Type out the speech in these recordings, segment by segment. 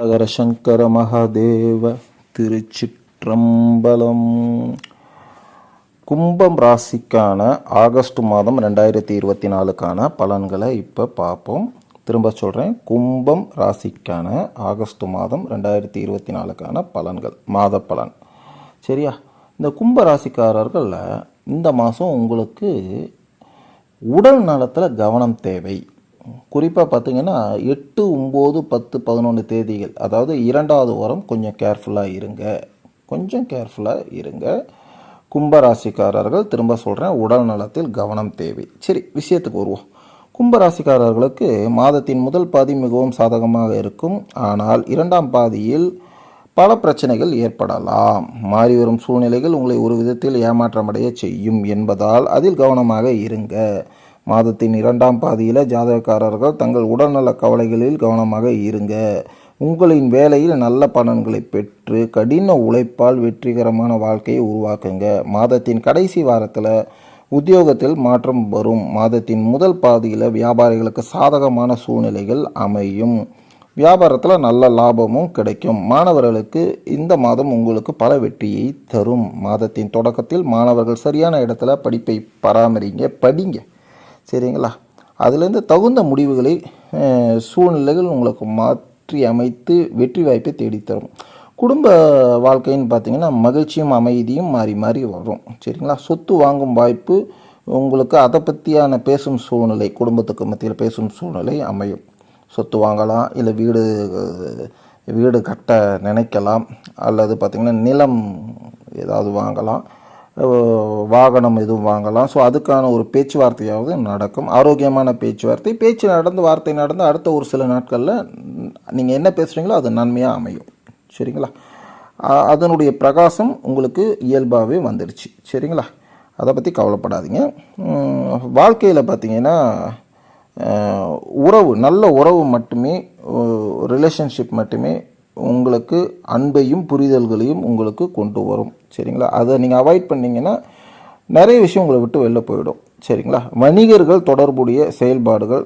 ஹர சங்கர மகாதேவ திருச்சிற்றம்பலம். கும்பம் ராசிக்கான ஆகஸ்ட் மாதம் ரெண்டாயிரத்தி இருபத்தி நாலுக்கான பலன்களை இப்போ பார்ப்போம் திரும்ப சொல்கிறேன் கும்பம் ராசிக்கான ஆகஸ்ட் மாதம் ரெண்டாயிரத்தி இருபத்தி நாலுக்கான பலன்கள் மாத பலன். சரியா? இந்த கும்ப ராசிக்காரர்களில் இந்த மாதம் உங்களுக்கு உடல் நலத்தில் கவனம் தேவை. குறிப்பாக பார்த்தீங்கன்னா எட்டு ஒம்பது பத்து பதினொன்று தேதிகள் அதாவது இரண்டாவது வாரம் கொஞ்சம் கேர்ஃபுல்லாக இருங்க. கொஞ்சம் கேர்ஃபுல்லாக இருங்க. கும்பராசிக்காரர்கள் திரும்ப சொல்கிறேன் உடல் நலத்தில் கவனம் தேவை. சரி விஷயத்துக்கு வருவோம். கும்பராசிக்காரர்களுக்கு மாதத்தின் முதல் பாதி மிகவும் சாதகமாக இருக்கும். ஆனால் இரண்டாம் பாதியில் பல பிரச்சனைகள் ஏற்படலாம். மாறி வரும் சூழ்நிலைகள் உங்களை ஒரு விதத்தில் ஏமாற்றமடைய செய்யும் என்பதால் அதில் கவனமாக இருங்க. மாதத்தின் இரண்டாம் பாதியில் ஜாதகக்காரர்கள் தங்கள் உடல்நல கவலைகளில் கவனமாக இருங்க. உங்களின் வேலையில் நல்ல பலன்களை பெற்று கடின உழைப்பால் வெற்றிகரமான வாழ்க்கையை உருவாக்குங்க. மாதத்தின் கடைசி வாரத்தில் உத்தியோகத்தில் மாற்றம் வரும். மாதத்தின் முதல் பாதியில் வியாபாரிகளுக்கு சாதகமான சூழ்நிலைகள் அமையும். வியாபாரத்தில் நல்ல லாபமும் கிடைக்கும். மாணவர்களுக்கு இந்த மாதம் உங்களுக்கு பல வெற்றியை தரும். மாதத்தின் தொடக்கத்தில் மாணவர்கள் சரியான இடத்துல படிப்பை பராமரிங்க. படிங்க. சரிங்களா? அதுலேருந்து தகுந்த முடிவுகளை சூழ்நிலைகள் உங்களுக்கு மாற்றி அமைத்து வெற்றி வாய்ப்பை தேடித்தரும். குடும்ப வாழ்க்கைன்னு பார்த்தீங்கன்னா மகிழ்ச்சியும் அமைதியும் மாறி மாறி வரும். சரிங்களா? சொத்து வாங்கும் வாய்ப்பு உங்களுக்கு அதை பற்றியான பேசும் சூழ்நிலை குடும்பத்துக்கு மத்தியில் பேசும் சூழ்நிலை அமையும். சொத்து வாங்கலாம் இல்லை வீடு வீடு கட்ட நினைக்கலாம் அல்லது பார்த்திங்கன்னா நிலம் ஏதாவது வாங்கலாம். வாகனம் எதுவும் வாங்கலாம். ஸோ அதுக்கான ஒரு பேச்சுவார்த்தையாவது நடக்கும். ஆரோக்கியமான பேச்சுவார்த்தை. பேச்சு நடந்து வார்த்தை நடந்து அடுத்த ஒரு சில நாட்களில் நீங்கள் என்ன பேசுகிறீங்களோ அது நன்மையாக அமையும். சரிங்களா? அதனுடைய பிரகாசம் உங்களுக்கு இயல்பாகவே வந்துடுச்சு சரிங்களா? அதை பற்றி கவலைப்படாதீங்க. வாழ்க்கையில் பார்த்தீங்கன்னா உறவு நல்ல உறவு மட்டுமே ரிலேஷன்ஷிப் மட்டுமே உங்களுக்கு அன்பையும் புரிதல்களையும் உங்களுக்கு கொண்டு வரும். சரிங்களா? அதை நீங்கள் அவாய்ட் பண்ணிங்கன்னா நிறைய விஷயம் உங்களை விட்டு வெளில போயிடும். சரிங்களா? வணிகர்கள் தொடர்புடைய செயல்பாடுகள்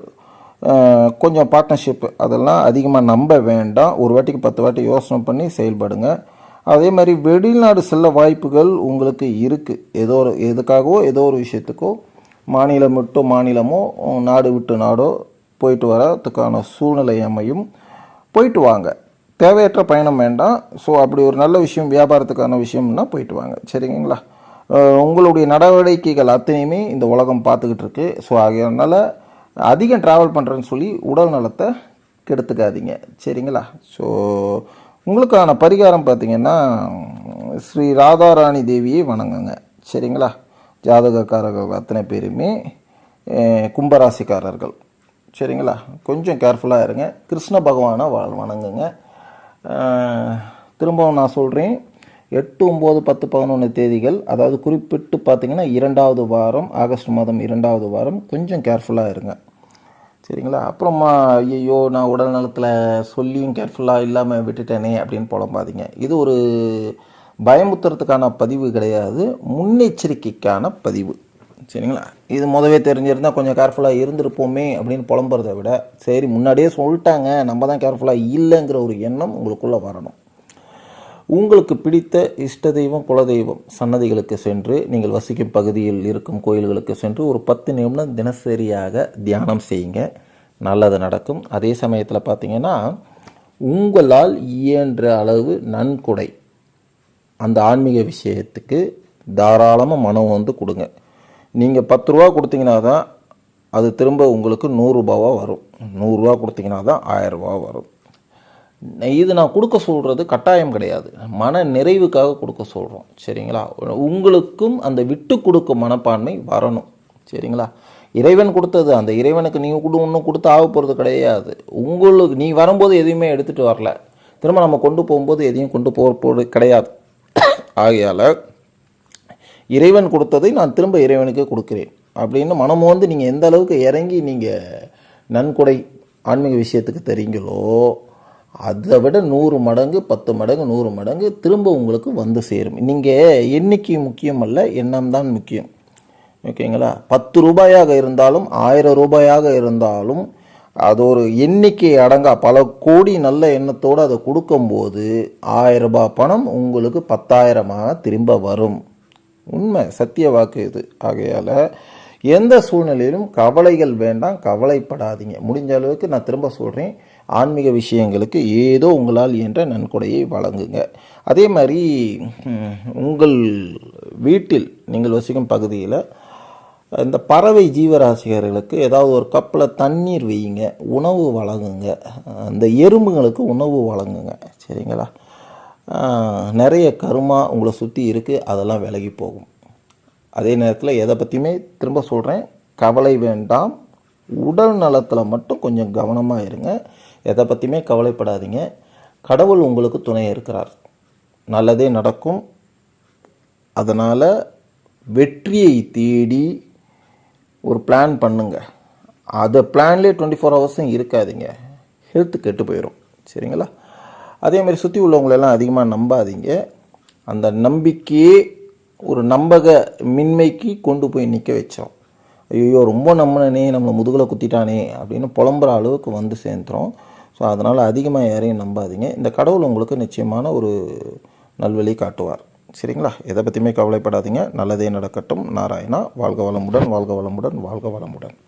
கொஞ்சம் பார்ட்னர்ஷிப் அதெல்லாம் அதிகமாக நம்ப வேண்டாம். ஒரு வாட்டிக்கு பத்து வாட்டி யோசனை பண்ணி செயல்படுங்க. அதே மாதிரி வெளிநாடு செல்ல வாய்ப்புகள் உங்களுக்கு இருக்குது ஏதோ ஒரு எதுக்காகவோ ஏதோ ஒரு விஷயத்துக்கோ மாநிலம் விட்டு மாநிலமோ நாடு விட்டு நாடோ போயிட்டு வரத்துக்கான சூழ்நிலை அமையும். போயிட்டு வாங்க. தேவையற்ற பயணம் வேண்டாம். ஸோ அப்படி ஒரு நல்ல விஷயம் வியாபாரத்துக்கான விஷயம்னா போயிட்டு வாங்க. சரிங்களா? உங்களுடைய நடவடிக்கைகள் அத்தனையுமே இந்த உலகம் பார்த்துக்கிட்டு இருக்கு. ஸோ அதனால் அதிகம் ட்ராவல் பண்ணுறேன்னு சொல்லி உடல் நலத்தை கெடுத்துக்காதீங்க. சரிங்களா? ஸோ உங்களுக்கான பரிகாரம் பார்த்தீங்கன்னா ஸ்ரீ ராதாராணி தேவியை வணங்குங்க. சரிங்களா? ஜாதகக்காரர்கள் அத்தனை பேருமே கும்பராசிக்காரர்கள். சரிங்களா? கொஞ்சம் கேர்ஃபுல்லாக இருங்க. கிருஷ்ண பகவானை வ- வணங்குங்க. திரும்பவும் நான் சொல்கிறேன் எட்டு ஒம்பது பத்து பதினொன்று தேதிகள் அதாவது குறிப்பிட்டு பார்த்திங்கன்னா இரண்டாவது வாரம் ஆகஸ்ட் மாதம் இரண்டாவது வாரம் கொஞ்சம் கேர்ஃபுல்லாக இருங்க. சரிங்களா? அப்புறமா ஐயோ நான் உடல் நலத்தில் சொல்லியும் கேர்ஃபுல்லாக இல்லாமல் விட்டுட்டேனே அப்படின்னு புலம்பாதீங்க. இது ஒரு பயமுத்துறதுக்கான பதிவு கிடையாது. முன்னெச்சரிக்கைக்கான பதிவு. சரிங்களா? இது முதவே தெரிஞ்சிருந்தால் கொஞ்சம் கேர்ஃபுல்லாக இருந்திருப்போமே அப்படின்னு புலம்புறதை விட சரி முன்னாடியே சொல்லிட்டாங்க நம்ம தான் கேர்ஃபுல்லாக இல்லைங்கிற ஒரு எண்ணம் உங்களுக்குள்ளே வரணும். உங்களுக்கு பிடித்த இஷ்ட தெய்வம் குலதெய்வம் சன்னதிகளுக்கு சென்று நீங்கள் வசிக்கும் பகுதியில் இருக்கும் கோயில்களுக்கு சென்று ஒரு பத்து நிமிடம் தினசரியாக தியானம் செய்யுங்க. நல்லது நடக்கும். அதே சமயத்தில் பார்த்தீங்கன்னா உங்களால் இயன்ற அளவு நன்கொடை அந்த ஆன்மீக விஷயத்துக்கு தாராளமாக மனம் வந்து கொடுங்க. நீங்கள் பத்து ரூபா கொடுத்தீங்கன்னா தான் அது திரும்ப உங்களுக்கு நூறுரூபாவாக வரும். நூறுரூவா கொடுத்தீங்கன்னா தான் ஆயரூபா வரும். இது நான் கொடுக்க சொல்கிறது கட்டாயம் கிடையாது. மன நிறைவுக்காக கொடுக்க சொல்கிறோம் சரிங்களா? உங்களுக்கும் அந்த விட்டு கொடுக்கும் மனப்பான்மை வரணும். சரிங்களா? இறைவன் கொடுத்தது அந்த இறைவனுக்கு நீங்கள் கொடு ஒன்றும் கொடுத்து ஆக போகிறது கிடையாது. உங்களுக்கு நீ வரும்போது எதையுமே எடுத்துகிட்டு வரல. திரும்ப நம்ம கொண்டு போகும்போது எதையும் கொண்டு போக போகிறது கிடையாது. ஆகையால் இறைவன் கொடுத்ததை நான் திரும்ப இறைவனுக்கு கொடுக்கிறேன். அப்படின்னு மனம் வந்து நீங்கள் எந்த அளவுக்கு இறங்கி நீங்கள் நன்கொடை ஆன்மீக விஷயத்துக்கு தரீங்களோ அதை விட நூறு மடங்கு பத்து மடங்கு நூறு மடங்கு திரும்ப உங்களுக்கு வந்து சேரும். நீங்கள் எண்ணிக்கை முக்கியம் அல்ல எண்ணம் தான் முக்கியம். ஓகேங்களா? பத்து ரூபாயாக இருந்தாலும் ஆயிரம் ரூபாயாக இருந்தாலும் அது ஒரு எண்ணிக்கை அடங்கா பல கோடி நல்ல எண்ணத்தோடு அதை கொடுக்கும்போது ஆயிரம் ரூபாய் பணம் உங்களுக்கு பத்தாயிரமாக திரும்ப வரும். உண்மை சத்திய வாக்கு இது. ஆகையால் எந்த சூழ்நிலையிலும் கவலைகள் வேண்டாம் கவலைப்படாதீங்க. முடிஞ்ச அளவுக்கு நான் திரும்ப சொல்கிறேன் ஆன்மீக விஷயங்களுக்கு ஏதோ உங்களால் என்ற நன்கொடையை வழங்குங்க. அதே மாதிரி உங்கள் வீட்டில் நீங்கள் வசிக்கும் பகுதியில் இந்த பறவை ஜீவராசிகர்களுக்கு ஏதாவது ஒரு கப்பில் தண்ணீர் வையுங்க. உணவு வழங்குங்க. அந்த எறும்புங்களுக்கு உணவு வழங்குங்க. சரிங்களா? நிறைய கருமா உங்களை சுற்றி இருக்குது அதெல்லாம் விலகி போகும். அதே நேரத்தில் எதை பற்றியுமே திரும்ப சொல்கிறேன் கவலை வேண்டாம். உடல் நலத்தில் மட்டும் கொஞ்சம் கவனமாக இருங்க. எதை பற்றியுமே கவலைப்படாதீங்க. கடவுள் உங்களுக்கு துணை இருக்கிறார். நல்லதே நடக்கும். அதனால் வெற்றியை தேடி ஒரு பிளான் பண்ணுங்க. அதை பிளான்லேயே டுவெண்ட்டி ஃபோர் ஹவர்ஸும் இருக்காதீங்க. ஹெல்த் கெட்டு போயிடும் சரிங்களா? அதே மாதிரி சுற்றி உள்ளவங்களெல்லாம் அதிகமாக நம்பாதீங்க. அந்த நம்பிக்கையே ஒரு நம்பக மின்மைக்கு கொண்டு போய் நிற்க வச்சோம். ஐயோ ரொம்ப நம்பினனே நம்மளை முதுகில் குத்திட்டானே அப்படின்னு புலம்புற அளவுக்கு வந்து சேர்ந்துரும் ஸோ அதனால் அதிகமாக யாரையும் நம்பாதீங்க. இந்த கடவுள் உங்களுக்கு நிச்சயமான ஒரு நல்வழி காட்டுவார். சரிங்களா? எதை பற்றியுமே கவலைப்படாதீங்க. நல்லதே நடக்கட்டும். நாராயணா வாழ்க வளமுடன் வாழ்க வளமுடன் வாழ்க வளமுடன்.